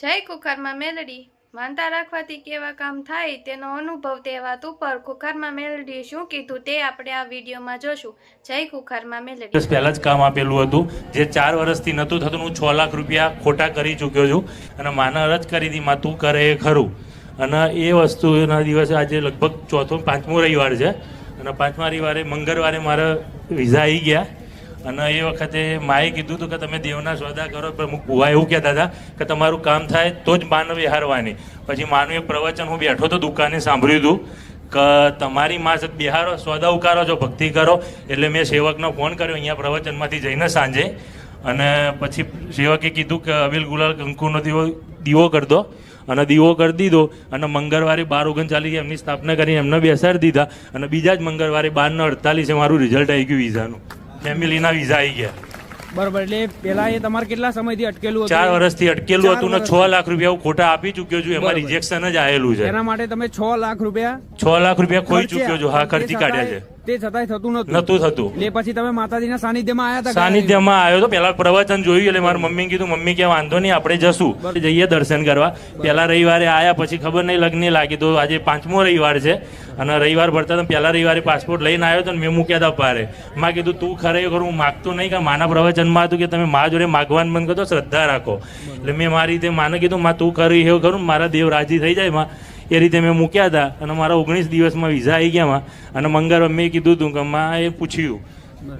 જય કુકરમાં મેલડી. માનતા રાખવાથી કેવા કામ થાય તેનો અનુભવ તે વાત ઉપર કુકરમાં મેલડી શું કીધું તે આપણે આ વિડીયોમાં જોશું. જય કુકરમાં મેલડી. પહેલાં જ કામ આપેલું હતું. જે ચાર વર્ષથી નહોતું થતું હું છ લાખ રૂપિયા ખોટા કરી ચૂક્યો છું. અને માને અરજ કરી હતી માં તું કરે એ ખરું. અને એ વસ્તુના દિવસે આજે લગભગ ચોથો પાંચમો રવિવાર છે. અને પાંચમા રવિવારે, મંગળવારે મારા વિઝા આવી ગયા. અને એ વખતે માએ કીધું હતું કે તમે દેવના સોદા કરો. પણ ભુવા એવું કહેતા હતા કે તમારું કામ થાય તો જ માનવ વિહારવાની પછી માનું એક પ્રવચન, હું બેઠો તો દુકાને સાંભળ્યું હતું કે તમારી માં બિહારો, સોદા ઉકારો છો ભક્તિ કરો. એટલે મેં સેવકનો ફોન કર્યો અહીંયા પ્રવચનમાંથી જઈને સાંજે. અને પછી સેવકે કીધું કે અબિલ ગુલાલ કંકુનો દીવો દીવો કરી દો. અને દીવો કરી દીધો. અને મંગળવારે બાર ઓગણચાલીસ એમની સ્થાપના કરીને એમને બેસાડી દીધા. અને બીજા જ મંગળવારે બારને અડતાલીસે મારું રિઝલ્ટ આવી ગયું વિઝાનું ફેમિલીના વિઝા આવી ગયા. બરોબર એટલે પેલા એ તમારે કેટલા સમયથી અટકેલું હતું? ચાર વર્ષથી અટકેલું હતું ને છ લાખ રૂપિયા હું ખોટા આપી ચુક્યો છું એમાં. રિજેક્શન જ આવેલું છે. એના માટે તમે છ લાખ રૂપિયા છ લાખ રૂપિયા ખોઈ ચુક્યો છું હા ખર્ચી કાઢ્યા છે. તે છતાંય થતું નતું નતું થતું. એટલે પછી તમે માતાજીના સાનિધ્યમાં આવ્યા હતા સાનિધ્યમાં આવ્યો તો પેલા પ્રવચન જોયું એટલે મારા મમ્મી કીધું મમ્મી કે વાંધો નહીં આપણે જશું. જઈએ દર્શન કરવા. પેલા રવિવારે આયા પછી ખબર નહીં લગ્ન લાગી. તો આજે પાંચમો રવિવાર છે. અને રવિવાર ભરતા તો પેલા રવિવારે પાસપોર્ટ લઈને આવ્યો તો મેં મૂક્યા હતા પારે. માં કીધું તું ખરેખર હું માગતો નહીં કે માના પ્રવચનમાં હતું કે તમે મા જોડે માગવાનું બંધ કરો શ્રદ્ધા રાખો. એટલે મેં મારી રીતે માને કીધું માં તું કરી એવું કરું મારા દેવ રાજી થઈ જાય માં. એ રીતે મેં મૂક્યા હતા અને મારા ઓગણીસ દિવસમાં વિઝા આવી ગયા માં. અને મંગળવાર મેં કીધું હતું કે માં એ પૂછ્યું.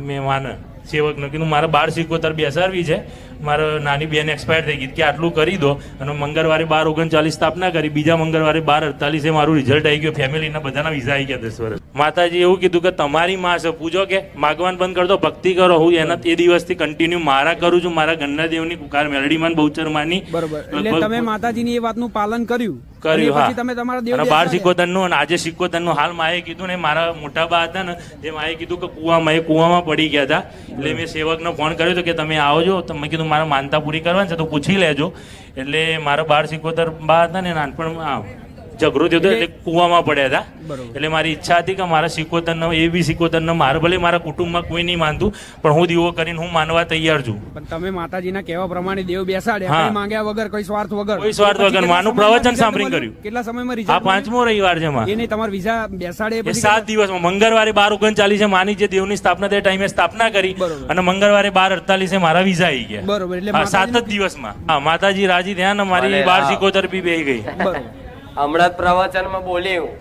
મેં માને સેવકને કીધું મારે બાર સિકોતર બેસાડવી છે. મારે નાની બેન એક્સપાયર થઈ ગઈ કે આટલું કરી દો. અને મંગળવારે બાર ઓગણચાલીસ સ્થાપના કરી. બીજા મંગળવારે બાર અડતાલીસે મારું રિઝલ્ટ આવી ગયું. ફેમિલીના બધાના વિઝા આવી ગયા દસ વર્ષ. માતાજી એવું કીધું કે તમારી માં છે. પૂછો કે માગવાન બંધ કર દો ભક્તિ કરો. હું એના તે દિવસથી કન્ટિન્યુ મારા કરું છું. મારા ગન્ના દેવની કુકાર મેલડીમાન બહુચરમાની. બરોબર. એટલે તમે માતાજીની એ વાતનું પાલન કર્યું. કર્યું હા. તમે તમારા દેવ બાર સિકોતરનું અને આજે સિકોતરનું હાલ માએ કીધું ને મારા મોટા બા હતા ને જે માએ કીધું કે કુવામાં એ કુવામાં પડી ગયા હતા. એટલે મેં સેવકનો ફોન કર્યો હતો કે તમે આવજો. તો મેં કીધું મારા માનતા પૂરી કરવાની છે તો પૂછી લેજો. એટલે મારા બાર સિકોતર બા હતા ને નાનપણમાં ઝઘડો થયો હતો એટલે કુવામાં પડ્યા હતા. એટલે મારી ઈચ્છા હતી કે મારા સિકોતરનો એ બી સિકોતરનો મારે ભલે મારા કુટુંબમાં કોઈ નહીં માનતું પણ હું દીવો કરીને હું માનવા તૈયાર છું. પણ તમે માતાજીના કહેવા પ્રમાણે દેવ બેસાડ્યા હા. માંગ્યા વગર કોઈ સ્વાર્થ વગર. કોઈ સ્વાર્થ વગર. માનું પ્રવચન સાંભળીને કર્યું. કેટલા સમયમાં આ પાંચમો રવિવાર છે માં એને તમાર વિઝા બેસાડે સાત દિવસમાં મંગળવારે બાર ઓગણચાલીસે માની જે દેવની સ્થાપના તે ટાઈમે સ્થાપના કરી અને મંગળવારે બાર અડતાલીસે મારા વિઝા આવી ગયા. બરોબર એટલે સાત જ દિવસમાં. હા માતાજી રાજી થયા ને મારી બાર. સિકોતર બી બેહી ગઈ. બરોબર. હમણાં જ પ્રવચનમાં બોલ્યું હું.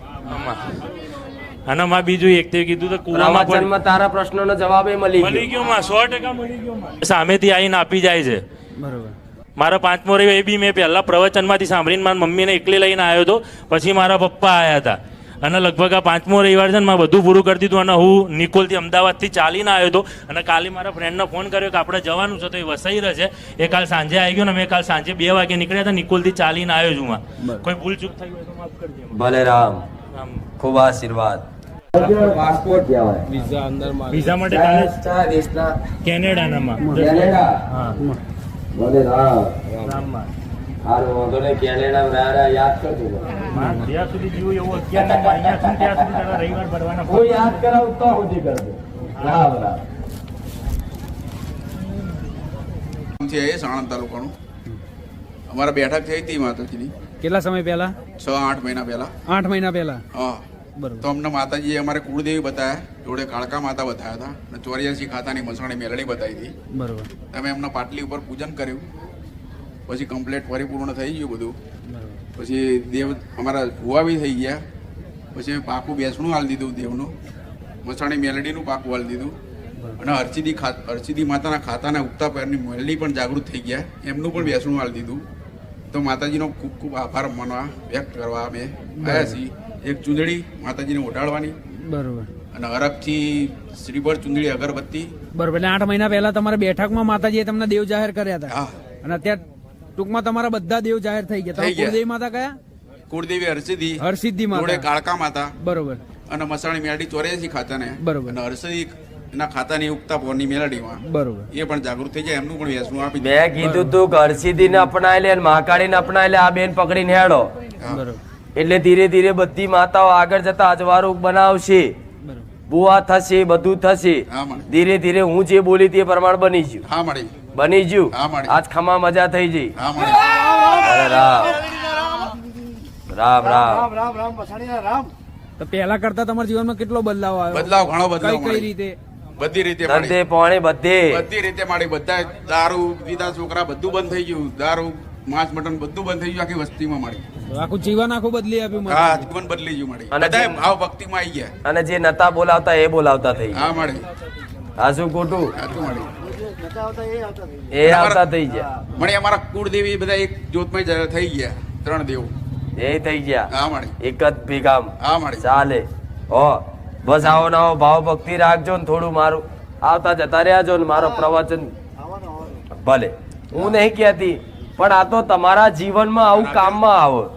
અને માં બીજું એક તે કીધું તો કુવામાં પણ તારા પ્રશ્નોનો જવાબ એ મળી મળી ગયો. માં સો ટકા મળી ગયો માં. સામેથી આવીને આપી જાય છે. બરોબર. મારા પાંચમો રહ્યો એ બી મેં પહેલા પ્રવચનમાંથી સાંભળીને મારા મમ્મીને એકલી લઈને આવ્યો હતો પછી મારા પપ્પા આવ્યા હતા. અને લગભગ આ પાંચમો રવિવાર છે ને મારે બધું પૂરું કરી દીધું અને હું નિકોલથી અમદાવાદથી ચાલીને આવ્યો હતો અને કાલે મારા ફ્રેન્ડને ફોન કર્યો કે આપણે જવાનું છે તો એ વસાઈ રહેશે એ કાલ સાંજે આવી ગયો ને મેં કાલ સાંજે બે વાગે નીકળ્યા હતા નિકોલથી ચાલીને આવ્યો છું માં કોઈ ભૂલ ચૂક થઈ હોય તો માફ કરજો ભલે રામ. ખૂબ આશીર્વાદ. વિઝા માટે કાલે કેનેડાનામાં. હા. રામમાં યાદ કરજો. માં, જ્યાં સુધી જીવું એવું અગિયાર અહીંયા છું ત્યાં સુધી તારા રવિવાર ભરવાના હું યાદ કરાવું તો સુધી કરજો. રામ રામ છે એ સાણંદ તાલુકાનું. અમારા બેઠક થઈ હતી માતાજીની. કેટલા સમય પહેલા? છ આઠ મહિના પહેલા. આઠ મહિના પહેલા. હા. બરોબર. તો અમને માતાજીએ અમારે કુળદેવી બતાવ્યા જોડે કાળકા માતા બતાવ્યા હતા. અને ચોર્યાસી ખાતાની મસાણી મેલડી બતાવી હતી. બરોબર. તમે એમના પાટલી ઉપર પૂજન કર્યું. પછી કમ્પ્લેટ પરિપૂર્ણ થઈ ગયું બધું. પછી દેવ અમારા ભુવા બી થઈ ગયા. પછી પાકું બેસણું હાલ દીધું દેવનું. મસાણી મેલડીનું પાકું હાલ દીધું. અને હરસિદી ખા હરસિદી માતાના ખાતાના ઉગતા પહેરની મેલડી પણ જાગૃત થઈ ગયા. એમનું પણ બેસણું હાલ દીધું. તો માતાજીનો ખૂબ ખૂબ આભાર માનવા વ્યક્ત કરવા અમે આવ્યા છીએ. એક ચૂંદડી માતાજીને ઓઢાડવાની. બરોબર. અને અરબથી શ્રીબળ ચૂંદડી અગરબત્તી. બરોબર. એટલે આઠ મહિના પહેલા તમારે બેઠકમાં માતાજીએ તમને દેવ જાહેર કર્યા હતા. અને અત્યારે ટૂંકમાં તમારા બધા દેવ જાહેર થઈ ગયા. થઈ ગયા. દેવી માતા કયા? કુળદેવી હરસિદ્ધિ હરસિદ્ધિ જોડે માતા કાળકા માતા. બરોબર. અને મસાણી મેલડી ચોર્યાસી ખાતાને. બરોબર. અને હર્ષદી ના ખાતાની ઉગતા પોરની મેલડીમાં બરોબર. એ પણ જાગૃત થઈ જાય એમનું પણ વ્યસનું આપી દે. મેં કીધું તું ઘરસીધીને અપનાવી લે મહાકાળી મહાકાળીને અપનાવી લે આ બેન પકડીને હેડો બરોબર. એટલે ધીરે ધીરે બધી માતાઓ આગળ જતા અજવાળું બનાવશે. બરોબર. બુઆ થશે બધું થશે. હા મળી. ધીરે ધીરે હું જે બોલી તે પ્રમાણ બની ગયું. હા મળી. બની ગયું આજ ખમા મજા થઈ જઈ. રામ. રામ રામ. તો પહેલા કરતા તમારા જીવનમાં કેટલો બદલાવ આવ્યો? બદલાવ ઘણો બદલાવ કઈ રીતે? બધી રીતે ધંધે પાણી બધે. બધી રીતે મળી બધા દારૂ પીતા છોકરા બધું બંધ થઈ ગયું. દારૂ માંસ મટન બધું બંધ થઈ ગયું આખી વસ્તીમાં મળી આખું જીવન આખું બદલી આપ્યું હા જીવન બદલી ગયું મળી અને ભાવ ભક્તિમાં આવી ગયા. અને જે નતા બોલાવતા એ બોલાવતા થઈ હા મળે હા શું ખોટું. સાચું મળી એ આવતા થઈ ગયા. મળી અમારા કુળદેવી બધા એક જ્યોતમય જ થઈ ગયા ત્રણ દેવ. એ થઈ ગયા. હા મળી એક જ ભીગામ હા મળી ચાલે. હો. બસ આવો નવો ભાવ ભક્તિ રાખજો ને થોડું મારું. આવતા જતા રહ્યા ને મારો પ્રવચન. ભલે. હું નહીં કહેતી પણ આ તો તમારા જીવનમાં આવું કામમાં આવો.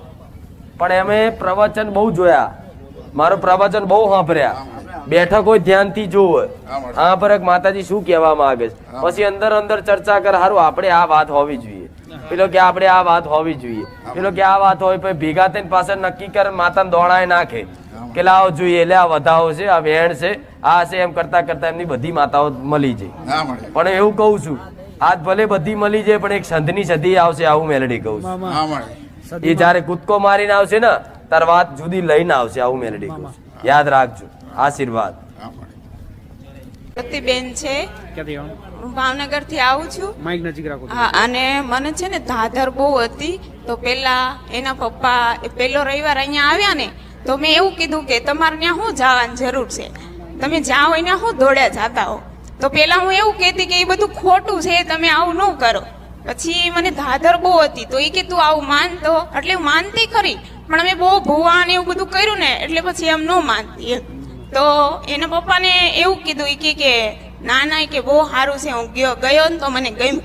પણ એમે પ્રવચન બહુ જોયા. મારું પ્રવચન બહુ સાંભળ્યા. બેઠક હોય ધ્યાનથી જોવે. હા પર માતાજી શું કહેવા માંગે છે? પછી અંદર અંદર ચર્ચા કર હારું આપણે આ વાત હોવી જોઈએ. પેલો કે આપણે આ વાત હોવી જોઈએ. પેલો કે આ વાત હોય પછી ભેગા થઈને પાછળ નક્કી કર માતાને દોડાય નાખે. કે લાવો જોઈએ એટલે આ વધાવો છે આ વેણ છે આ છે એમ કરતા કરતા એમની બધી માતાઓ મળી જાય. પણ એવું કહું છું આજ ભલે બધી મળી જાય પણ એક સંધની સધી આવશે આવું મેલડી કહું છું. એ જયારે કૂદકો મારીને આવશે ને તાર વાત જુદી લઈને આવશે આવું મેલેડી કહું યાદ રાખજો. આશીર્વાદ. પ્રતિબેન છે. હું ભાવનગરથી આવું છું. માઈક નજીક રાખો હા અને મને છે ને ધાધર બહુ હતી. તો પેલા એના પપ્પા એ પેલો રવિવાર અહીંયા આવ્યા ને તો મેં એવું કીધું કે તમારે ત્યાં શું જવાની જરૂર છે? તમે જાઓ અહીંયા શું દોડ્યા જતા હો. તો પેલા હું એવું કહેતી કે એ બધું ખોટું છે તમે આવું ન કરો. પછી મને ધાધર બહુ હતી તો એ કે તું આવું માનતો. એટલે હું માનતી ખરી. પણ અમે બહુ ભુવા ને એવું બધું કર્યું ને, એટલે પછી એમ ન માનતી તો એના પપ્પાને એવું કીધું કે કે ના ના કે બહુ સારું છે, હું ગયો ગયો ને તો મને ગમ્યું.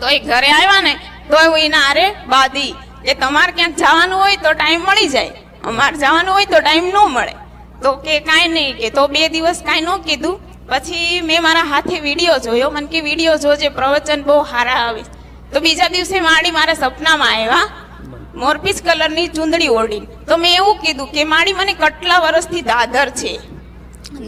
તો એ ઘરે આવ્યા ને, તો હું એના આરે બાદી એ તમારે ક્યાંક જવાનું હોય તો ટાઈમ મળી જાય. અમારે જવાનું હોય તો ટાઈમ ન મળે. તો કે કાંઈ નહીં, કે તો બે દિવસ કાંઈ ન કીધું. પછી મેં મારા હાથે વીડિયો જોયો. મને કે વીડિયો જોજે, પ્રવચન બહુ સારા આવે. તો બીજા દિવસે માડી મારા સપનામાં આવ્યા. મોરપીચ કલરની ચૂંદડી ઓઢીને. તો મેં એવું કીધું કે માડી મને કેટલા વર્ષથી દાદર છે.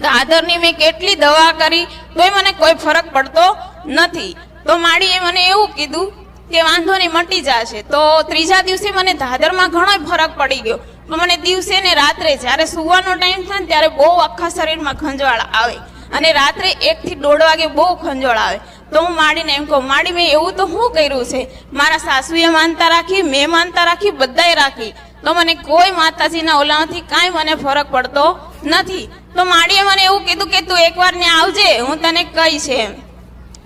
દાદરની મેં કેટલી દવા કરી, તોય મને કોઈ ફરક પડતો નથી. તો માડીએ મને એવું કીધું કે વાંધો નહીં, મટી જશે. તો ત્રીજા દિવસે મને દાદરમાં ઘણો ફરક પડી ગયો. તો મને દિવસે ને રાત્રે જ્યારે સુવાનો ટાઈમ થાય ને ત્યારે બહુ આખા શરીરમાં ખંજવાળ આવે. અને રાત્રે એક થી દોઢ વાગે બહુ ખંજવાળ આવે. તો હું માડીને એમ કહું માડી મેં એવું તો શું કર્યું છે? મારા સાસુએ માનતા રાખી મેં માનતા રાખી બધાએ રાખી. તો મને કોઈ માતાજીના ઓલામાંથી કાંઈ મને ફરક પડતો નથી. તો માડીએ મને એવું કીધું કે તું એકવાર ને આવજે હું તને કહીશ એમ.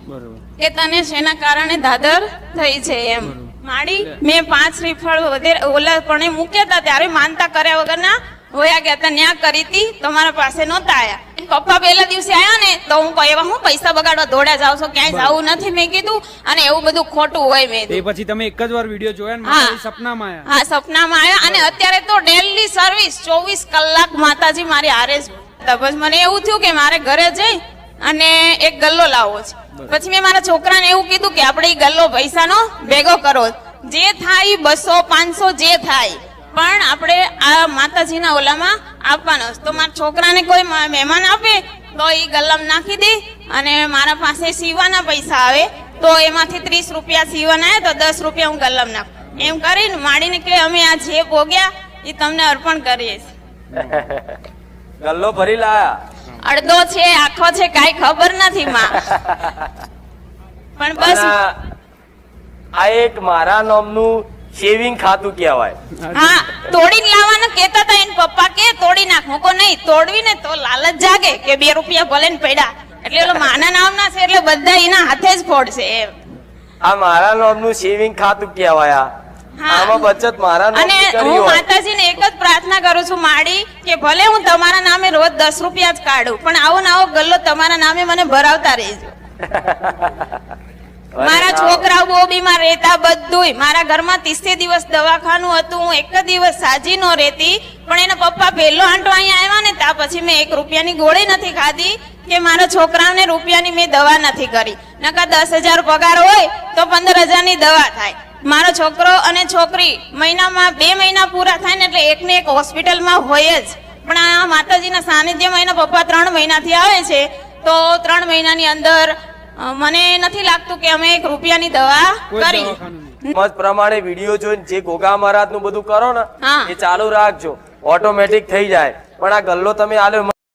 બરોબર. કે તને શેના કારણે દાદર થઈ છે એમ. માડી મેં પાંચ શ્રીફળ વધારે ઓલા પણ મૂક્યા હતા ત્યારે માનતા કર્યા વગરના હોયા ગયા હતા ન્યા કરી હતી તો મારા પાસે નહોતા આયા. પપ્પા પહેલા દિવસે આયા ને તો હું એવા હું પૈસા બગાડવા દોડ્યા જાવ છો? ક્યાંય જવું નથી મેં કીધું. અને એવું બધું ખોટું હોય મેં એ પછી તમે એક જ વાર વીડિયો જોયા ને હા. સપનામાં આયા. હા સપનામાં આવ્યા અને અત્યારે તો ડેલી સર્વિસ ચોવીસ કલાક માતાજી મારી આરે જ પછી મને એવું થયું કે મારે ઘરે જઈ અને એક ગલ્લો લાવવો છે. પછી મેં મારા છોકરાને એવું કીધું કે આપણે એ ગલ્લો પૈસાનો ભેગો કરો. જે થાય બસો પાંચસો જે થાય. પણ આપણે આ માતાજીના ઓલામાં આપવાનો તો મારા છોકરાને કોઈ મહેમાન આપે તો એ ગલમ નાખી દે અને મારા પાસે સીવાના પૈસા આવે તો એમાંથી ત્રીસ રૂપિયા સીવાના આવે તો દસ રૂપિયા હું ગલમ નાખું. એમ કરીને માડીને કે અમે આ જે ભોગ્યા એ તમને અર્પણ કરીએ છીએ. ગલ્લો ભરી લાયા. અડધો છે આખો છે કાંઈ ખબર નથી માં. પણ બસ. આ એક મારા નામનું સેવિંગ ખાતું કહેવાય. હા તોડીને લાવવાનું કેતા હતા એના પપ્પા કે તોડી નાખ. હું કો નહીં તોડવી ને તો લાલચ જાગે કે બે રૂપિયા ભલે ને પડ્યા. એટલે ઓલો માના નામના છે એટલે બધા એના હાથે જ ફોડશે એમ. આ મારા નામનું શેવિંગ ખાતું કહેવાય. આમાં બચત મારા અને હું માતાજીને એક જ પ્રાર્થના કરું છું માડી કે ભલે હું તમારા નામે રોજ દસ રૂપિયા જ કાઢું પણ આવો ને આવો ગલ્લો તમારા નામે મને ભરાવતા રહેજો. મારા છોકરાઓ બહુ બીમાર રહેતા બધુંય. મારા ઘરમાં ત્રીસે દિવસ દવાખાનું હતું હું એક દિવસ સાજી ન રહેતી. પણ એના પપ્પા પહેલો આંટો અહીંયા આવ્યા ને ત્યાં પછી મેં એક રૂપિયાની ગોળી નથી ખાધી કે મારા છોકરાઓને રૂપિયાની મેં દવા નથી કરી. નકા દસ હજાર પગાર હોય તો પંદર હજારની દવા થાય. મારો છોકરો અને છોકરી મહિનામાં બે મહિના પૂરા થાય ને એટલે એકને એક હોસ્પિટલમાં હોય જ. પણ આ માતાજીના સાનિધ્યમાં એના પપ્પા ત્રણ મહિનાથી આવે છે. તો ત્રણ મહિનાની અંદર મને નથી લાગતું કે અમે એક રૂપિયાની દવા કરી. મત પ્રમાણે વીડિયો જોઈને જે ગોગા મહારાજનું બધું કરો ને એ ચાલુ રાખજો. ઓટોમેટિક થઈ જાય. પણ આ ગલ્લો તમે આલ્યો